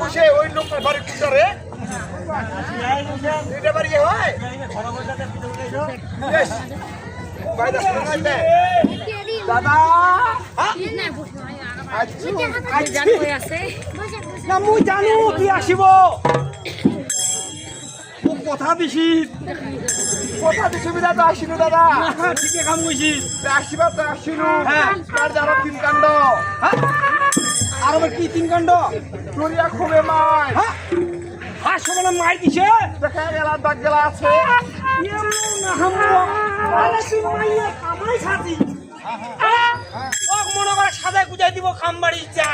বসে ওই লোকটা বাড়ি ভিতরে এটা বাড়ি হয়? বেশ। বাইরে শোনাইতে দাদা? না মুই জানো তুই আসিব। মোক কথা দিছি। কথা দি সুবিধা তো আসিনু দাদা। ঠিকে কাম আসিবা তো আসিনু। হ্যাঁ। তার যারা তিন কাণ্ড। আর আমার কি তিন কাণ্ড? দরিয়া খুবে মাই হ্যাঁ? হাস সমানে মার দিছে দেখা গেলা দাগ গেলা আছে। না ওক মনে করে গুজাই দিব কাম বাড়ি যা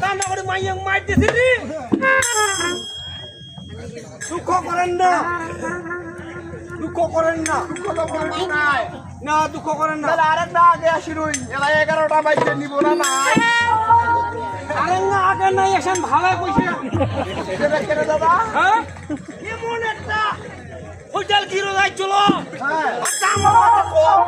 তা না করে মাইয়া মার দিছি রে। দুঃখ করেন না। দুঃখ করেন না। কথা বলবি নাই। না দুঃখ করেন না। তাহলে আরেক না আগে আসিনুই এলা এগারোটা বাইকে নিব না না আরে না আগে নাই এসেন ভালো কইছে কেনে কেনে দাদা হ্যাঁ? এমন একটা হোটেল গিরো যাই চলো দাম কম।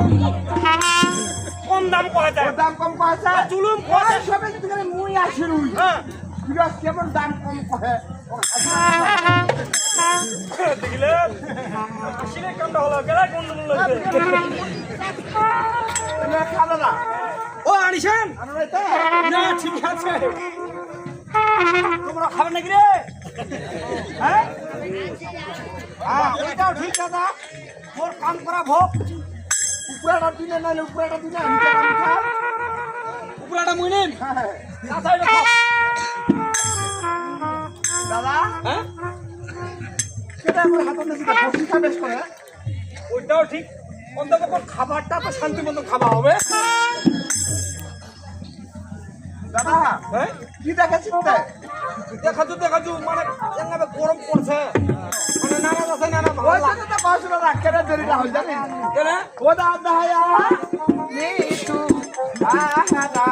দাম দেয় ওর দাম কম কয়েছে জুলুম করে ওই সবে মুই আসিনুই হ্যাঁ। বিরাজ কেমন দাম কম কহে। দেখলে? আসলে কামটা হলো? গেলা তুমি খা দাদা ও আনিছেন না ঠিক আছে। তোমরা খাবে নাকি রে? হ্যাঁ? হ্যাঁ ঠিক দাদা। তোর কাম করা ভোগ। উপরাটা দিনে নাইলে উপরাটা তো উপরাটা মুই নিন হ্যাঁ। কাঁচা হইলে দাদা? হ্যাঁ? সেটা এখন হাতে নিয়ে বসি খাবেশ করে। ওইটাও ঠিক। অন্তত খাবারটা তো শান্তি মতো খাওয়া হবে। দাদা কি দেখাচ্ছি কোথায় দেখাচ্ছু দেখাচ্ছু মানে এঙ্গাবে গরম পড়ছে। মানে নানা আছে নানা ভালো ওই লাগে জন্য তো পাঁচশো টাকা কেটে দেরিটা যাবে কেন ও দাদা নিতু আহাদা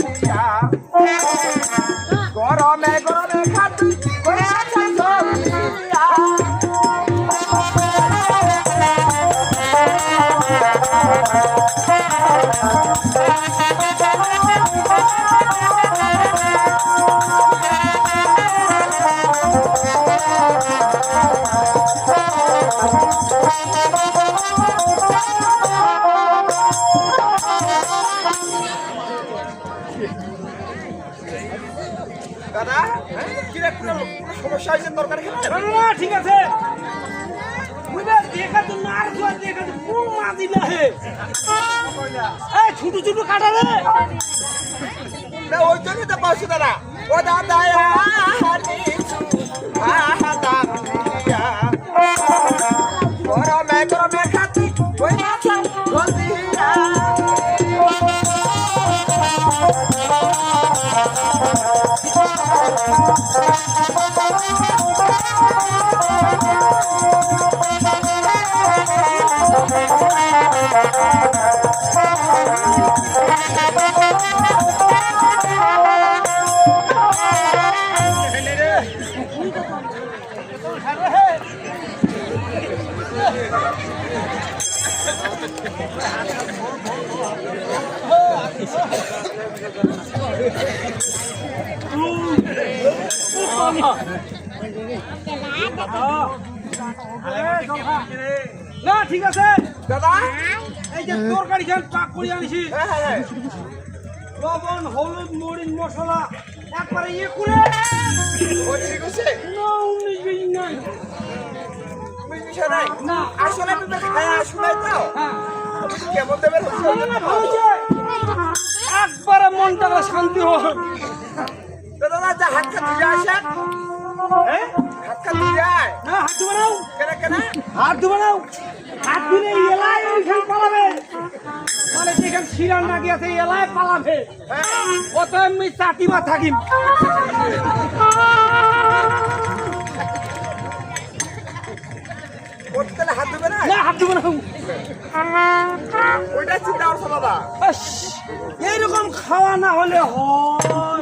মিয়া গরমে গরমে খাটু বুঝলে দেখাচ্ছু না আর জোয়ার কোন মা দিলে হে এই ছোট ছোট কাটা রে ওই জন্য তো পাশে দাদা ও দাদা আহাদা মিয়া গরমে না ঠিক আছে। দাদা এই যে তরকারি খান পাক করে আনিছি। হ্যাঁ হ্যাঁ। লবণ হলুদ মরিচ মশলা একবারে ইয়ে করে না উনিশ বিশ নাই। আসলে খায়া শুনাই হ্যাঁ। কেমন দেবেন। একবারে মনটা শান্তি দাদা হাত তুই আসেন। হ্যাঁ? হাত খা যায় হাত ধুবে নাও হাত ধুলে এলায় ওইখান পালাবে। মানে যেখান নাকি আছে এলায় পালাবে। অত এমনি চাটিবা থাকিম হাত ধুবে না? না হাত ধুবে নাও ওইটা চিন্তা করছ দাদা এইরকম খাওয়া না হলে হয়।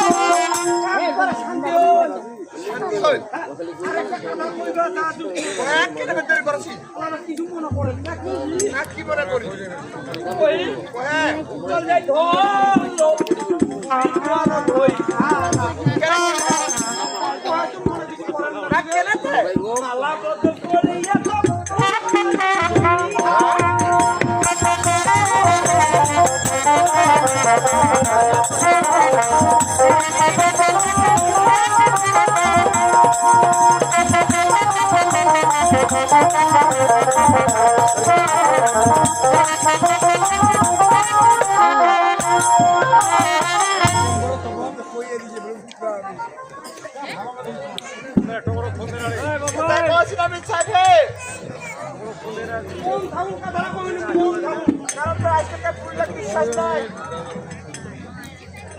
কিছু মনে পড়ে না কি মনে করি চল যাই ধরলো আমার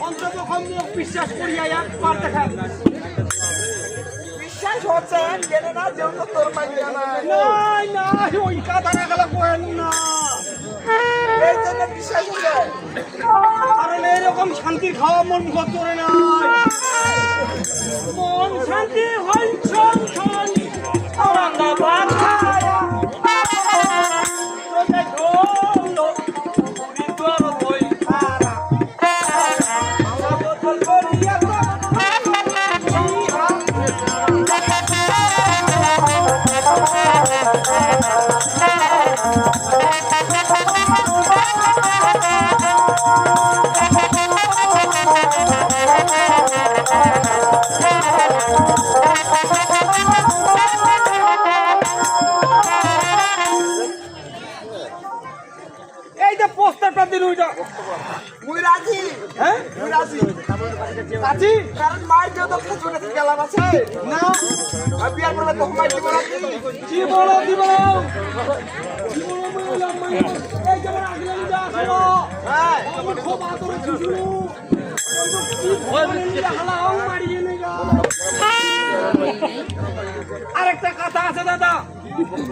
অন্তত বিশ্বাস করিয়া একবার দেখা বিশ্বাস হচ্ছে কেনে না যেহেতু তোর পাইয়া না নাই ওই কথা না গেলে কোয়েন না এই জন্য বিশ্বাস হচ্ছে কারণ এরকম শান্তি খাওয়া মন করে নাই এই যে পোস্টারটা দিন ওইটা। মুই রাজি। হ্যাঁ? মুই রাজি। আছি কারণ মায়ের যেহেতু খেজুরে গেলাম আছে? না। আর বিয়ার তো দিব কি বলো কি বলো? বলো বলো এই যে আমার আগলে যা আসলো হ্যাঁ। আমি খুব আদরে ছিল আরেকটা কথা আছে দাদা।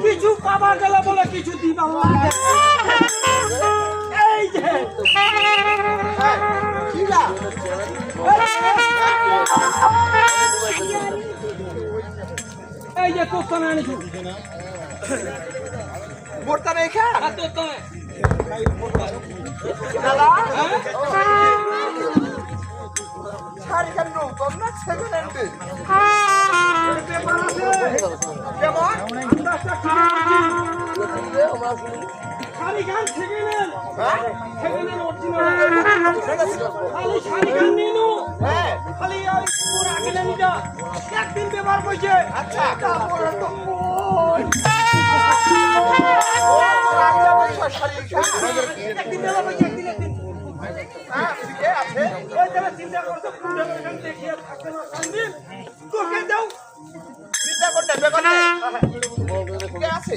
কিছু পাবা গেলে বলে কিছু দিবা এই যে। হ্যাঁ এই যে তোর তোর দাদা হ্যাঁ শাড়ি না সেকেন্ড হ্যান্ডে খালি গান হ্যাঁ? অরিজিনাল খালি শাড়ি গান নিনু হ্যাঁ। খালি পুরো নিটা একদিন ব্যবহার করছে আচ্ছা। তারপরে তো একদিন ব্যবহার একদিন একদিন। হ্যাঁ আছে। ওই যারা চিন্তা করছে পুরো এখান দেখিয়ে না সামদিন তোকে দাও। চিন্তা করতে বেগুন আছে।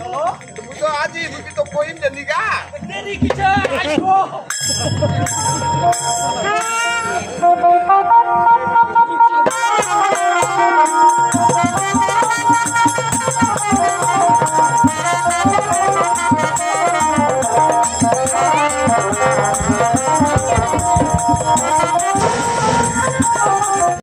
চলো তুমি তো আজি তুমি তো কইন নিগা দেরি কিছে আইসো